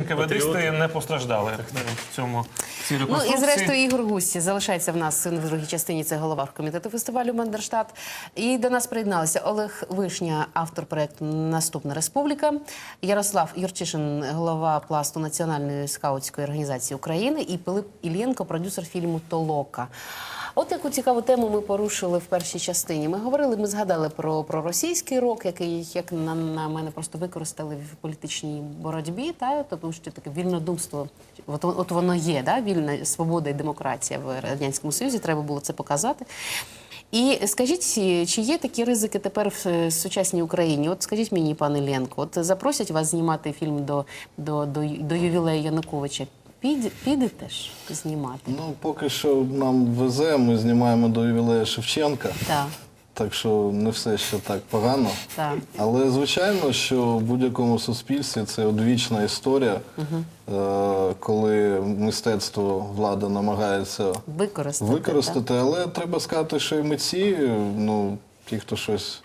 НКВДисти не постраждали в цьому цій Ну і зрештою Ігор Гусі залишається в нас в другій частині. Це голова комітету фестивалю Мендерштат. І до нас приєдналися Олег Вишня, автор проекту Наступна Республіка, Ярослав Юрчишин, голова пласту Національної скаутської організації України, і Пилип Ілєнко, продюсер фільму Толока. От яку цікаву тему ми порушили в першій частині. Ми говорили, ми згадали про, про російський рок, який, як на, на мене, просто використали в політичній боротьбі, та тому що таке вільнодумство, от, от воно є, да? вільна свобода і демократія в радянському союзі. Треба було це показати. І скажіть, чи є такі ризики тепер в е, сучасній Україні? От скажіть мені, пане Ленко, от запросять вас знімати фільм до, до, до, до ювілею Януковича. Піде, підете ж знімати? Ну, поки що нам везе, ми знімаємо до ювілею Шевченка, Так, так що не все ще так погано. так. Але звичайно, що в будь-якому суспільстві це одвічна історія, е, коли мистецтво влада намагається Використати. використати, але треба сказати, що і митці, ну, ті, хто щось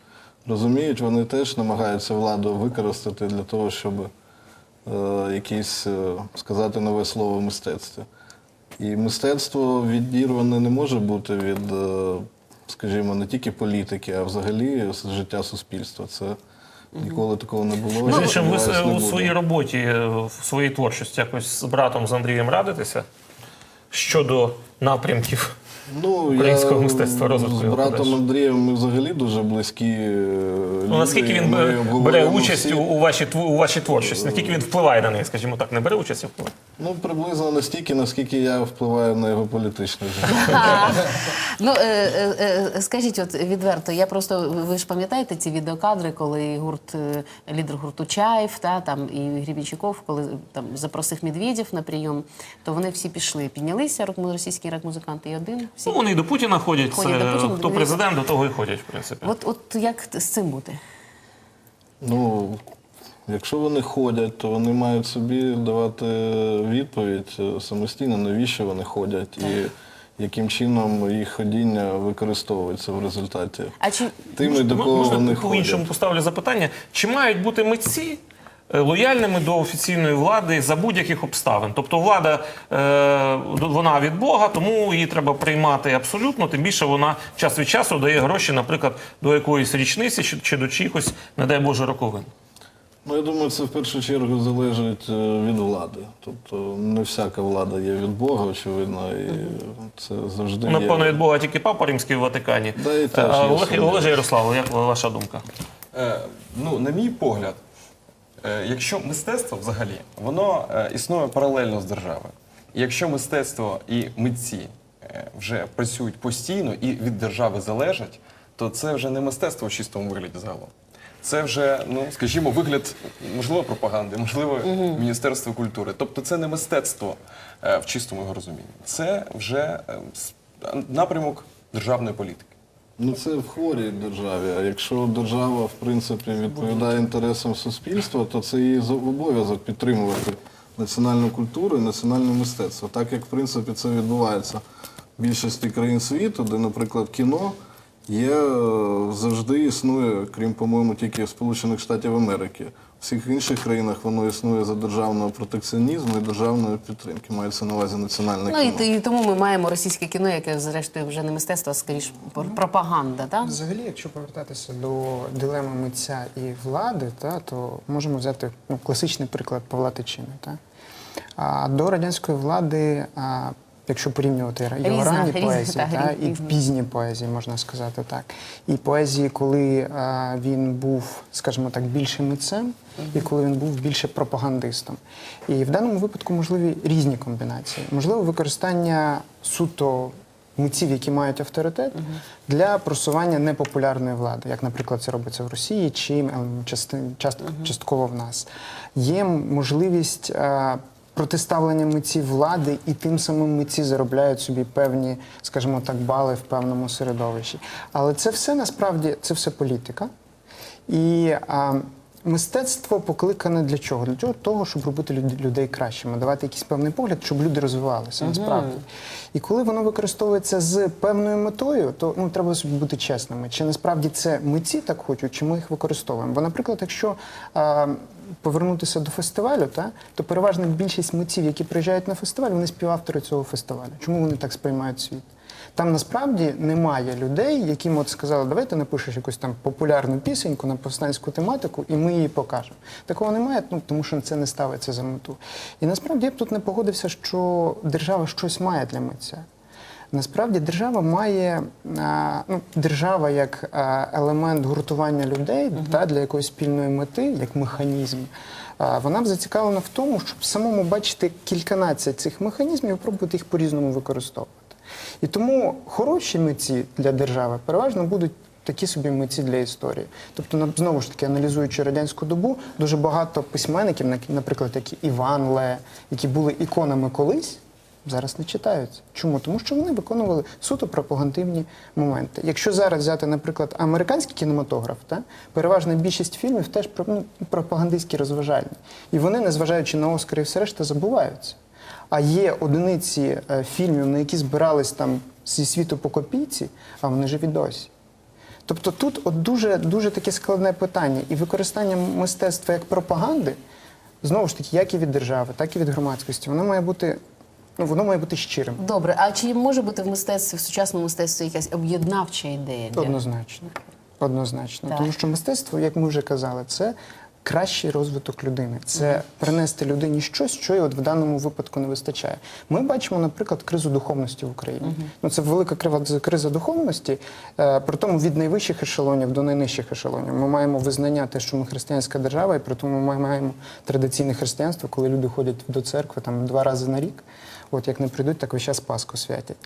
розуміють, вони теж намагаються владу використати для того, щоб е, якесь е, сказати нове слово в мистецтві. І мистецтво відірване не може бути від, е, скажімо, не тільки політики, а взагалі життя суспільства. Це ніколи такого не було. Між і ви у своїй роботі, в своїй творчості якось з братом з Андрієм радитеся щодо напрямків. Ну, українського я мистецтва, розвитку з його братом подальшого. Андрієм ми взагалі дуже близькі. е, Ну, наскільки він бере, бере участь всі- у, у, вашій, у вашій творчості? Наскільки він впливає на неї, скажімо так, не бере участь, у впливає? Ну, приблизно настільки, наскільки я впливаю на його політичне життя. Ну е, е, е, скажіть, от відверто, я просто ви ж пам'ятаєте ці відеокадри, коли гурт лідер гурту Чаєв, та там і Гребінчаков, коли там запросив Медведєв на прийом, то вони всі пішли, піднялися російські рок-музиканти і один. Всі Ну, вони і до Путіна ходять. Ходять це, до Путіна, хто президент, до того і ходять, в принципі. от, от як з цим бути? Ну, якщо вони ходять, то вони мають собі давати відповідь е, самостійно, навіщо вони ходять і яким чином їх ходіння використовується в результаті. А чи Тими, до кого Можна вони по-іншому ходять. поставлю запитання. Чи мають бути митці е, лояльними до офіційної влади за будь-яких обставин? Тобто влада е, вона від Бога, тому її треба приймати абсолютно. Тим більше вона час від часу дає гроші, наприклад, до якоїсь річниці чи, чи до чиїхось, не дай Боже, роковин. Ну, я думаю, це в першу чергу залежить е, від влади. Тобто не всяка влада є від Бога, очевидно, і це завжди Ну, Напевно, є. від Бога тільки папа римський в Ватикані. Да, і теж Е, є Олег, сумніви. Олеже Ярославе, як ваша думка? Е, ну, на мій погляд, е, якщо мистецтво взагалі, воно е, існує паралельно з державою. І якщо мистецтво і митці е, вже працюють постійно і від держави залежать, то це вже не мистецтво в чистому вигляді загалом. Це вже, ну скажімо, вигляд можливо пропаганди, можливо, Міністерства культури. Тобто це не мистецтво е, в чистому його розумінні. Це вже е, с- напрямок державної політики. Ну це в хворій державі. А якщо держава в принципі відповідає інтересам суспільства, то це її зо- обов'язок підтримувати національну культуру і національне мистецтво. Так як в принципі це відбувається в більшості країн світу, де, наприклад, кіно є е, завжди існує, крім, по-моєму, тільки Сполучених Штатів Америки. В всіх інших країнах воно існує за державного протекціонізму і державної підтримки. Мається на увазі національне ну і, кіно. і тому ми маємо російське кіно, яке зрештою вже не мистецтво, а скоріш пр- пропаганда. Так? Взагалі, якщо повертатися до дилеми митця і влади, та, то можемо взяти ну, класичний приклад Павла Тичини. Та. А, до радянської влади, а, якщо порівнювати його Різна, ранні різна, поезії, та, і в пізній поезії, можна сказати так. І поезії, коли а, він був, скажімо так, більше митцем, і коли він був більше пропагандистом. І в даному випадку можливі різні комбінації. Можливо, використання суто митців, які мають авторитет, для просування непопулярної влади, як, наприклад, це робиться в Росії, чи ем, части- част- частково в нас. Є можливість е, протиставлення митців влади, і тим самим митці заробляють собі певні, скажімо так, бали в певному середовищі. Але це все насправді це все політика. І а, мистецтво покликане для чого? Для чого? того, щоб робити людей кращими, давати якийсь певний погляд, щоб люди розвивалися насправді. І коли воно використовується з певною метою, то ну треба собі бути чесними. Чи насправді це митці так хочуть, чи ми їх використовуємо? Бо, наприклад, якщо а, повернутися до фестивалю, та, то переважна більшість митців, які приїжджають на фестиваль, вони співавтори цього фестивалю. Чому вони так сприймають світ? Там насправді немає людей, яким от сказали, давайте напишеш якусь там популярну пісеньку на повстанську тематику, і ми її покажемо. Такого немає, ну тому що це не ставиться за мету. І насправді я б тут не погодився, що держава щось має для митця. Насправді держава має ну, держава як елемент гуртування людей та для якоїсь спільної мети, як механізм. Вона б зацікавлена в тому, щоб самому бачити кільканадцять цих механізмів і пробувати їх по-різному використовувати. І тому хороші митці для держави переважно будуть такі собі митці для історії. Тобто, знову ж таки, аналізуючи радянську добу, дуже багато письменників, наприклад, як Іван Ле, які були іконами колись, зараз не читаються. Чому? Тому що вони виконували суто пропагандивні моменти. Якщо зараз взяти, наприклад, американський кінематограф, та, переважна більшість фільмів теж про- ну, пропагандистські розважальні. І вони, незважаючи на Оскари і все решта, забуваються. А є одиниці е, фільмів, на які збирались там зі світу по копійці, а вони живі досі. Тобто тут от дуже, дуже таке складне питання. І використання мистецтва як пропаганди, знову ж таки, як і від держави, так і від громадськості, воно має бути, ну, воно має бути щирим. Добре, а чи може бути в мистецтві, в сучасному мистецтві якась об'єднавча ідея? для- Однозначно. Однозначно. Так. Тому що мистецтво, як ми вже казали, це кращий розвиток людини. Це принести людині щось, що їй от в даному випадку не вистачає. Ми бачимо, наприклад, кризу духовності в Україні. Ну це велика криза духовності, е, при тому від найвищих ешелонів до найнижчих ешелонів. Ми маємо визнання те, що ми християнська держава, і при тому ми маємо традиційне християнство, коли люди ходять до церкви там два рази на рік. От як не прийдуть, так весь час Пасху святять.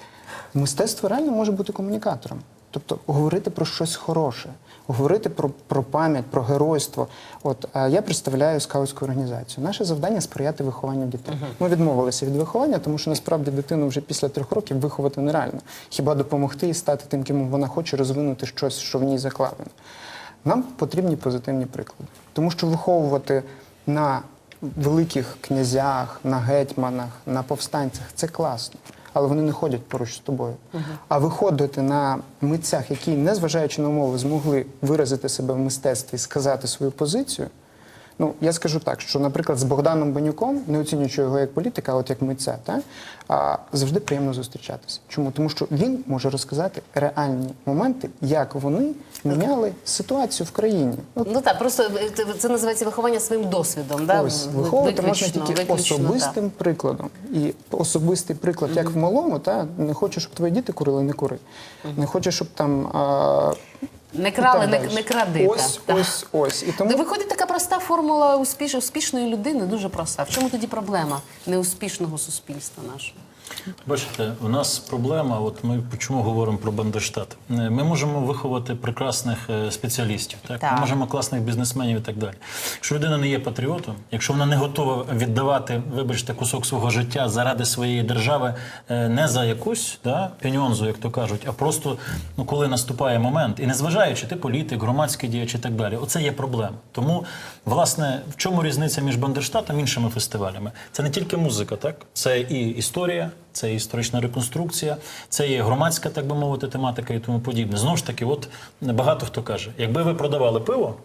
Мистецтво реально може бути комунікатором. Тобто говорити про щось хороше, говорити про, про пам'ять, про геройство. От а я представляю скаутську організацію. Наше завдання сприяти вихованню дітей. Ми відмовилися від виховання, тому що насправді дитину вже після трьох років виховати нереально. Хіба допомогти їй стати тим, ким вона хоче, розвинути щось, що в ній закладено. Нам потрібні позитивні приклади, тому що виховувати на великих князях, на гетьманах, на повстанцях це класно. Але вони не ходять поруч з тобою. А виходити на митцях, які, незважаючи на умови, змогли виразити себе в мистецтві, сказати свою позицію. Ну, я скажу так, що, наприклад, з Богданом Банюком, не оцінюючи його як політика, а от як митця, та, а, завжди приємно зустрічатися. Чому? Тому що він може розказати реальні моменти, як вони міняли ситуацію в країні. От Ну так, просто е, це- називається виховання своїм досвідом. Да? Ось Ви- виховувати можна тільки особистим прикладом. І особистий приклад, як в малому, та не хочу, щоб твої діти курили, не кури. Не хочу, щоб там а. Не крали, не, не кради. Ось, так. ось, ось. І тому Ну, Виходить така проста формула успіш, успішної людини, дуже проста. В чому тоді проблема неуспішного суспільства нашого? Бачите, у нас проблема. От ми чому говоримо про Бандерштат? Е, Ми можемо виховати прекрасних е, спеціалістів, так? Так. ми можемо класних бізнесменів і так далі. Якщо людина не є патріотом, якщо вона не готова віддавати, вибачте, кусок свого життя заради своєї держави, е, не за якусь да, пеньонзу, як то кажуть, а просто ну, коли наступає момент, і незважаючи ти політик, громадський діяч і так далі, оце є проблема. Тому, власне, в чому різниця між Бандерштатом і іншими фестивалями? Це не тільки музика, так? Це і історія, це історична реконструкція, це є громадська, так би мовити, тематика і тому подібне. Знову ж таки, от багато хто каже, якби ви продавали пиво,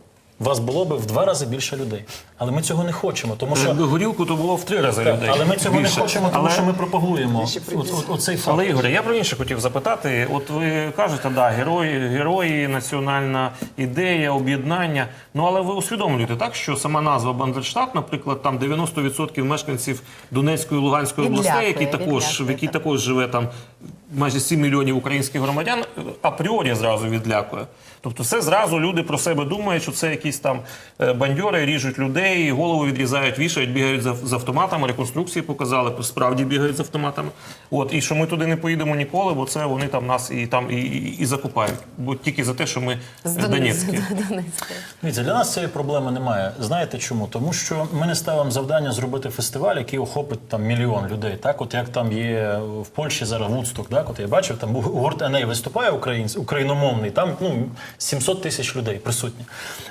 вас було б в два рази більше людей. Але ми цього не хочемо, тому що Якби горілку, то було в три рази Так, людей. але ми цього більше. не хочемо, тому Але- що ми пропагуємо оцей факт. Але Ігоре, я про інше хотів запитати. От ви кажете, да, герої, герої, національна ідея, об'єднання. Ну але ви усвідомлюєте так, що сама назва Бандерштат, наприклад, там 90% мешканців Донецької Луганської областей, які також в які так. також живе там майже 7 мільйонів українських громадян, апріорі зразу відлякує. Тобто, все зразу люди про себе думають, що це якісь там е, бандьори, ріжуть людей, голову відрізають, вішають, бігають за, з автоматами. Реконструкції показали, справді бігають з автоматами. От і що ми туди не поїдемо ніколи, бо це вони там нас і там і, і, і закупають. Бо тільки за те, що ми З е, Донецька. Донецькі. Дивіться, для нас цієї проблеми немає. Знаєте чому? Тому що ми не ставимо завдання зробити фестиваль, який охопить там мільйон людей. Так, от як там є в Польщі зараз Вудсток, так, от я бачив, там гурт Еней виступає українсь, україномовний, там ну 700 тисяч людей присутні.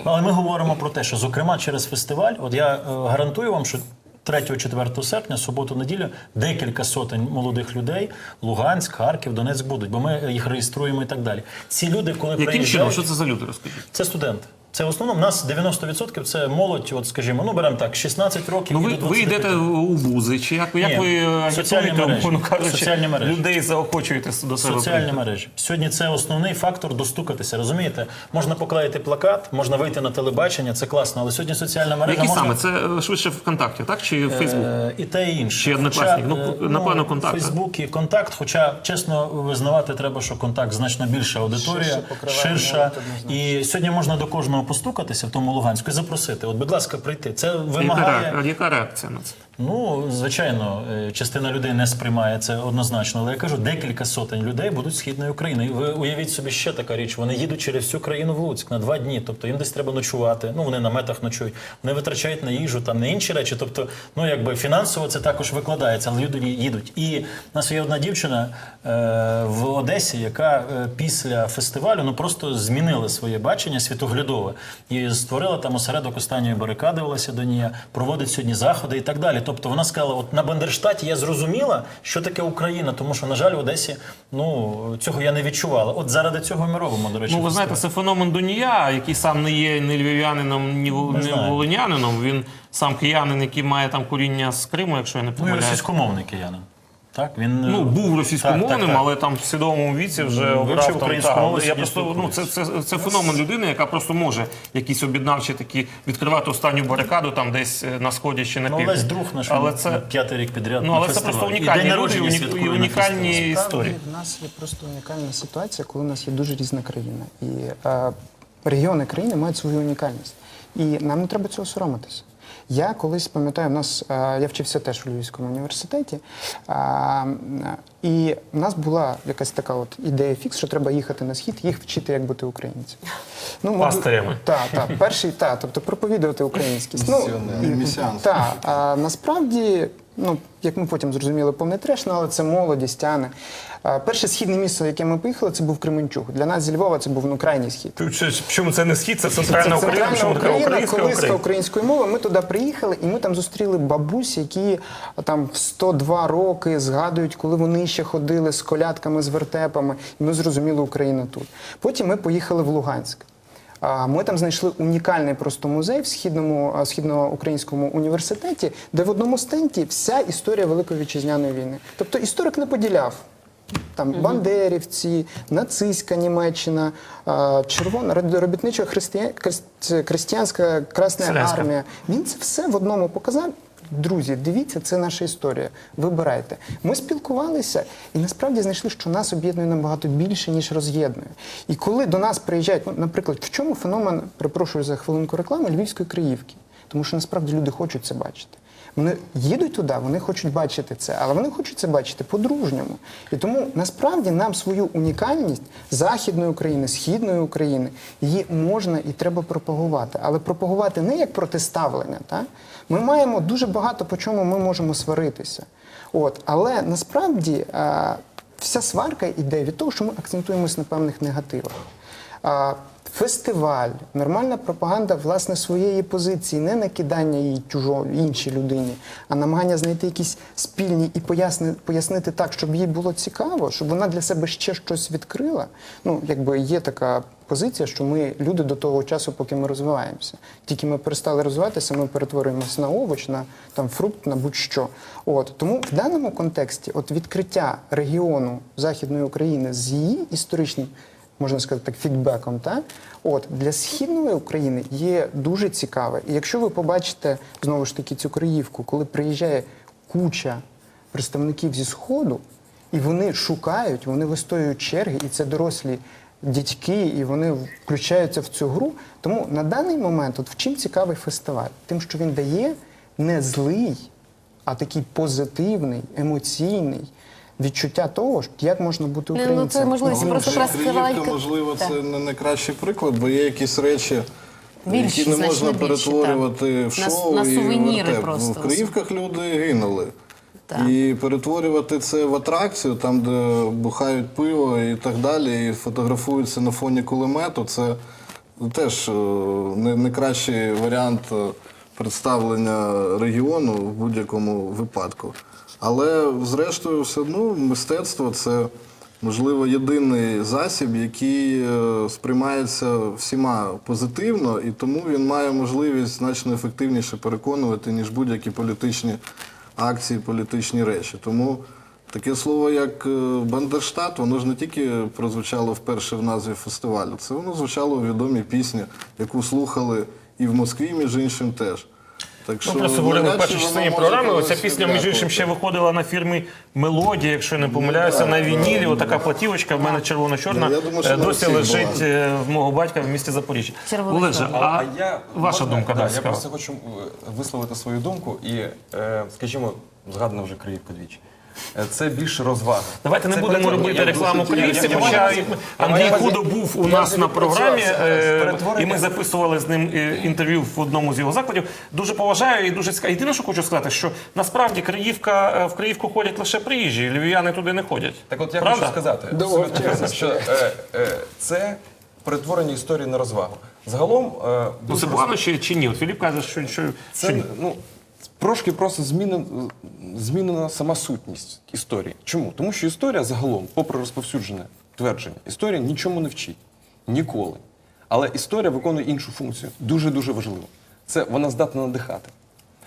Але ми говоримо про те, що зокрема через фестиваль, от я е, гарантую вам, що 3-4 серпня, суботу, неділю, декілька сотень молодих людей, Луганськ, Харків, Донецьк будуть, бо ми їх реєструємо і так далі. Ці люди, коли Яким чином? Що це за люди? Розкажіть. це студенти. Це в основному у нас 90% це молодь, от скажімо, ну беремо так, 16 років. Ну, ви, до 25. ви йдете у бузи, чи як, як Ні, ви соціальні агітуєте, мережі. умовно кажучи, Соціальні мережі. людей заохочуєте до себе Соціальні прийти? мережі. Сьогодні це основний фактор достукатися. Розумієте? Можна поклеїти плакат, можна вийти на телебачення, це класно, але сьогодні соціальна мережа Які можна... саме? Це е, швидше ВКонтакті, так? Чи Фейсбук? Е, І те, і інше. Чи Однокласник? Ну, е, напевно, «Контакт», Фейсбук і контакт, хоча чесно визнавати треба, що контакт значно більша аудиторія, Ширше покриває ширша. І сьогодні можна до кожного постукатися в тому Луганську і запросити. От, будь ласка, прийти. Це вимагає. яка реакція на це? Ну, звичайно, е, частина людей не сприймає це однозначно, але я кажу, декілька сотень людей будуть з східної України. І ви уявіть собі ще така річ. Вони їдуть через всю країну в Луцьк на два дні. Тобто їм десь треба ночувати. Ну вони на метах ночують. Вони витрачають на їжу, там на інші речі. Тобто, ну якби фінансово це також викладається, але люди їдуть. І в нас є одна дівчина е, в Одесі, яка е, після фестивалю ну просто змінила своє бачення світоглядове і створила там осередок останньої барикади у Ласідонія, проводить сьогодні заходи і так далі. Тобто вона сказала: от на Бандерштаті я зрозуміла, що таке Україна, тому що, на жаль, в Одесі ну цього я не відчувала. От заради цього ми робимо, до речі. Ну, ви знаєте, це феномен Дунія, який сам не є ні львів'янином, ні, ні волинянином. Він сам киянин, який має там коріння з Криму, якщо я не ну і помиляюсь. російськомовний киянин. Так, він Ну, е, був російськомовним, так, так, так. але там в свідомому віці вже обрав там. та, Я просто ну це, це, це феномен людини, яка просто може якісь об'єднавчі такі відкривати останню барикаду там десь е, на сході чи на Ну. Олесь друг наш але це на п'ятий рік підряд. ну на але це просто унікальні люди, уні- унікальні історії. В нас є просто унікальна ситуація, коли у нас є дуже різна країна. І е, регіони країни мають свою унікальність. І нам не треба цього соромитися. Я колись пам'ятаю, в нас е, я вчився теж у Львівському університеті, е, і в нас була якась така от ідея фікс, що треба їхати на схід, їх вчити, як бути українцями. Ну, ми- Пастирями. Так, так, перший, так, тобто проповідувати українськість. Ну, місіанство. так, а насправді, ну як ми потім зрозуміли, повний треш, ну, але це молодість, тяне. Перше східне місце, в яке ми поїхали, це був Кременчуг. Для нас зі Львова це був ну, крайній схід. Чому це не схід, це центральна Це Україна, центральна чому Україна, українська колиска української мови. Ми туди приїхали, і ми там зустріли бабусь, які там в 102 роки згадують, коли вони ще ходили з колядками, з вертепами. І ми зрозуміли Україна тут. Потім ми поїхали в Луганськ. Ми там знайшли унікальний просто музей в східному східноукраїнському університеті, де в одному стенті вся історія Великої вітчизняної війни. Тобто історик не поділяв. Там бандерівці, нацистська Німеччина, Червона робітничо християнська Красна армія. Він це все в одному показав. Друзі, дивіться, це наша історія. Вибирайте. Ми спілкувалися і насправді знайшли, що нас об'єднує набагато більше, ніж роз'єднує. І коли до нас приїжджають, ну, наприклад, в чому феномен, перепрошую за хвилинку реклами, львівської криївки? Тому що насправді люди хочуть це бачити. Вони їдуть туди, вони хочуть бачити це, але вони хочуть це бачити по-дружньому. І тому насправді нам свою унікальність Західної України, Східної України її можна і треба пропагувати. Але пропагувати не як протиставлення. Та? Ми маємо дуже багато по чому ми можемо сваритися. От, але насправді а, вся сварка йде від того, що ми акцентуємось на певних негативах. А, Фестиваль, нормальна пропаганда власне своєї позиції, не накидання її чужо іншій людині, а намагання знайти якісь спільні і поясни, пояснити так, щоб їй було цікаво, щоб вона для себе ще щось відкрила. Ну, якби є така позиція, що ми люди до того часу, поки ми розвиваємося. Тільки ми перестали розвиватися, ми перетворюємося на овоч, на там фрукт, на будь-що. От тому в даному контексті, от відкриття регіону Західної України з її історичним можна сказати так, фідбеком. Так? От для східної України є дуже цікаве. І якщо ви побачите знову ж таки цю Криївку, коли приїжджає куча представників зі сходу, і вони шукають, вони вистоюють черги, і це дорослі дядьки, і вони включаються в цю гру. Тому на даний момент, от в чим цікавий фестиваль? Тим, що він дає не злий, а такий позитивний, емоційний. Відчуття того, як можна бути Ну, українцем. це можливість Ну, просто Криївка, розкривалька. можливо, Так. це не найкращий приклад, бо є якісь речі, Більші, які не можна більші, перетворювати в На- шоу. на і сувеніри вертеп. просто. В Криївках люди гинули. Так. І перетворювати це в атракцію, там, де бухають пиво і так далі, і фотографуються на фоні кулемету, це теж е, не, не кращий варіант е, представлення регіону в будь-якому випадку. Але, зрештою, все одно мистецтво це можливо, єдиний засіб, який е, сприймається всіма позитивно, і тому він має можливість значно ефективніше переконувати, ніж будь-які політичні акції, політичні речі. Тому таке слово, як е, Бандерштат, воно ж не тільки прозвучало вперше в назві фестивалю, це воно звучало у відомій пісні, яку слухали і в Москві, між іншим теж. Так що, Ну, просто говорили в навряд чи першій воно може програми. Оця пісня, між іншим, ще виходила на фірмі Мелодія, якщо я не помиляюся, на вінілі. Отака платівочка, в мене червоно-чорна. Ну, я думаю, що е, на Досі всіх лежить була. е, в мого батька в місті Запоріжжя. Червоно-чорна. Олеже, а, я ваша можна? думка, да, да, я цікава. просто хочу е, висловити свою думку і, е, скажімо, згадано вже Криївка двічі. Е, Це більше розвага. Давайте не Це будемо робити рекламу я- хоча Андрій Худо був у нас на програмі, е, і ми записували з ним е, інтерв'ю в одному з його закладів. Дуже поважаю і дуже цікаво. Єдине, що хочу сказати, що насправді Криївка, в Криївку ходять лише приїжджі, львів'яни туди не ходять. Так от я Правда? хочу сказати, чесно, що е, е, це перетворення історії на розвагу. Загалом е, Ну це погано чи, чи ні? От Філіп каже, що, що, Це що ні. ну трошки просто змінена, змінена сама сутність історії. Чому? Тому що історія загалом, попри розповсюджене твердження, історія нічому не вчить ніколи. Але історія виконує іншу функцію, дуже дуже важливу. Це вона здатна надихати.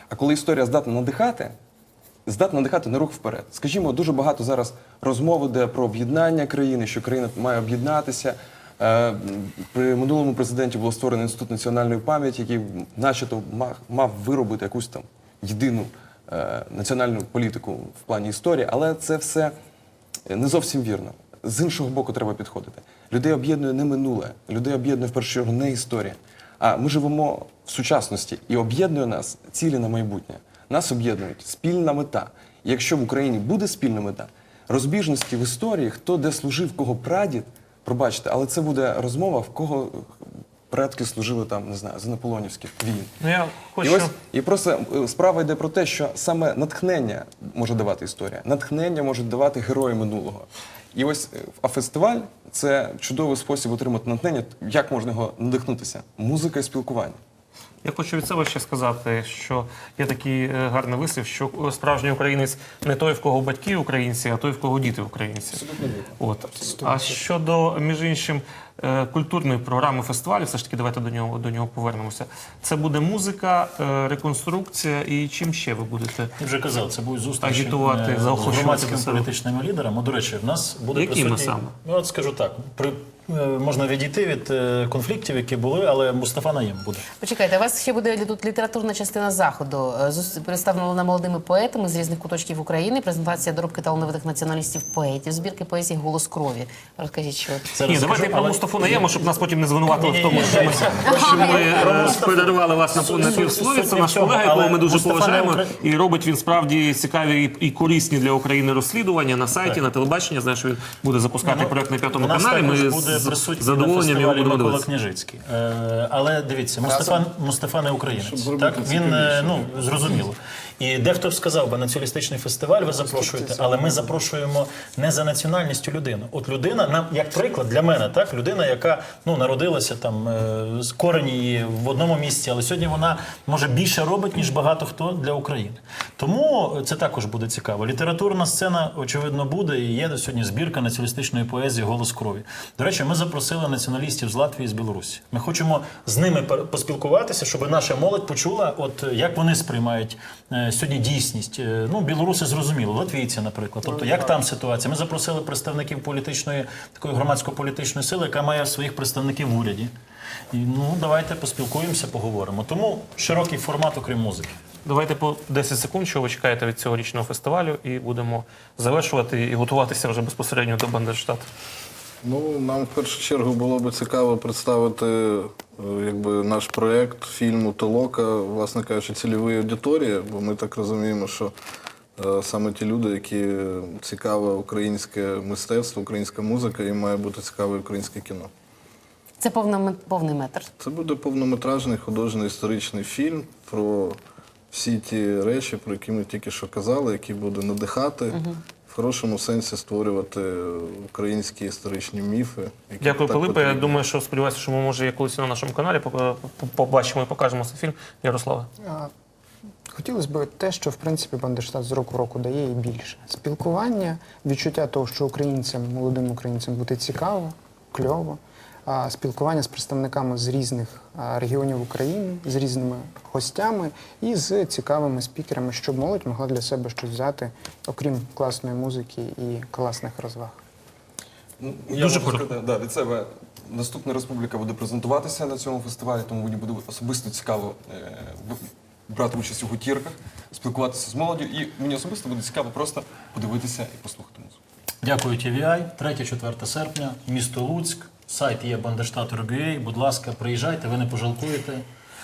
А коли історія здатна надихати, здатна надихати на рух вперед. Скажімо, дуже багато зараз розмов іде про об'єднання країни, що країна має об'єднатися. Е, При минулому президенті було створено інститут національної пам'яті, який, начебто, мав виробити якусь там єдину е, національну політику в плані історії, але це все не зовсім вірно. З іншого боку, треба підходити. Людей об'єднує не минуле, людей об'єднує в першу чергу не історія. А ми живемо в сучасності і об'єднує нас цілі на майбутнє. Нас об'єднують спільна мета. І якщо в Україні буде спільна мета, розбіжності в історії, хто де служив, кого прадід, пробачте, але це буде розмова, в кого предки служили там, не знаю, за наполеонівських війн. Ну я І ось і просто е, справа йде про те, що саме натхнення може давати історія. Натхнення можуть давати герої минулого. І ось е, а фестиваль це чудовий спосіб отримати натхнення. Як можна його надихнутися? Музика і спілкування. Я хочу від себе ще сказати, що є такий е, гарний вислів, що справжній українець не той, в кого батьки українці, а той, в кого діти українці. От. А щодо, між іншим, культурної програми фестивалю, все ж таки, давайте до нього, до нього повернемося. Це буде музика, е, реконструкція і чим ще ви будете? Я вже казав, це будуть зустрічі Агітувати, е, з громадським громадськими до політичними лідерами. До речі, в нас буде Якими присутній... саме? Ну, от скажу так, при, е, можна відійти від е, конфліктів, які були, але Мустафа Наєм буде. Почекайте, у вас ще буде тут літературна частина заходу. Е, Представлена молодими поетами з різних куточків України. Презентація доробки талановитих націоналістів поетів, збірки поезії Голос крові. Розкажіть, що Це Ні, давайте про але- Мустафу Наєма, щоб нас потім не звинуватили в тому, що ми, що ми е, перервали вас на, на півслові. Це наш колега, якого ми дуже Мустафа поважаємо. Наєм- І робить він справді цікаві і, корисні для України розслідування на сайті, на телебаченні. Знаєш, він буде запускати проект на п'ятому каналі. Ми буде присутній задоволенням на його фестивалі будемо Микола. Княжицький. Е, але дивіться, Мустафа, Мустафа не українець. Так? Він, е, ну, зрозуміло. І дехто б сказав би, націоналістичний фестиваль ви запрошуєте, але ми запрошуємо не за національністю людину. От людина, нам, як приклад для мене, так, людина, яка ну, народилася там, е, з корені її в одному місці, але сьогодні вона може більше робить, ніж багато хто для України. Тому це також буде цікаво. Літературна сцена, очевидно, буде, і є сьогодні збірка націоналістичної поезії Голос крові. До речі, ми запросили націоналістів з Латвії з Білорусі. Ми хочемо з ними поспілкуватися, щоб наша молодь почула, от як вони сприймають е, сьогодні дійсність. Е, Ну, білоруси зрозуміло, латвійці, наприклад. Тобто, як там ситуація? Ми запросили представників політичної такої громадсько-політичної сили, яка має своїх представників в уряді. І ну давайте поспілкуємося, поговоримо. Тому широкий формат, окрім музики. Давайте по 10 секунд, що ви чекаєте від цього річного фестивалю, і будемо завершувати і готуватися вже безпосередньо до Бандерштату. Ну, нам в першу чергу було б цікаво представити е, якби, наш проєкт фільму Толока, власне кажучи, цільової аудиторії, бо ми так розуміємо, що е, саме ті люди, які цікаве українське мистецтво, українська музика, їм має бути цікаве українське кіно. це повний метр. Це буде повнометражний художньо історичний фільм про всі ті речі, про які ми тільки що казали, які буде надихати. В хорошому сенсі створювати українські історичні міфи. які Дякую, Пилипе. Я думаю, що сподіваюся, що ми може колись на нашому каналі побачимо і покажемо цей фільм. Ярослава. Хотілося б те, що в принципі Бандерштат з року в року дає і більше. Спілкування, відчуття того, що українцям, молодим українцям буде цікаво, кльово. Спілкування з представниками з різних регіонів України, з різними гостями і з цікавими спікерами, щоб молодь могла для себе щось взяти, окрім класної музики і класних розваг. Ну, Я Дуже можу сказати, да, від себе наступна республіка буде презентуватися на цьому фестивалі, тому мені буде особисто цікаво е, брати участь у гутірках, спілкуватися з молоддю, і мені особисто буде цікаво просто подивитися і послухати музику. Дякую TVI. 3-4 серпня, місто Луцьк. Сайт є Бандерштат.ua. Будь ласка, приїжджайте, ви не пожалкуєте.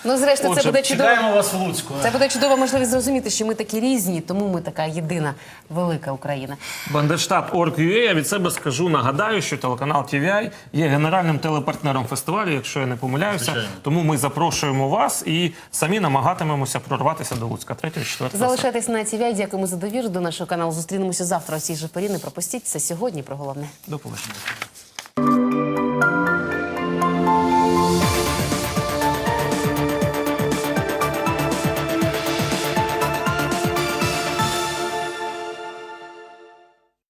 Ну, зрештою, це буде чудово. чекаємо вас в Луцьку. Це буде чудова можливість зрозуміти, що ми такі різні, тому ми така єдина велика Україна. Бандерштат.org.ua, я від себе скажу, нагадаю, що телеканал TVI є генеральним телепартнером фестивалю, якщо я не помиляюся. Звичайно. Тому ми запрошуємо вас і самі намагатимемося прорватися до Луцька. 3-4 Залишайтесь на ТВ. Дякуємо за довіру до нашого каналу. Зустрінемося завтра. Усі ж порі. Не пропустіть це сьогодні про головне. До побачення. どうぞ。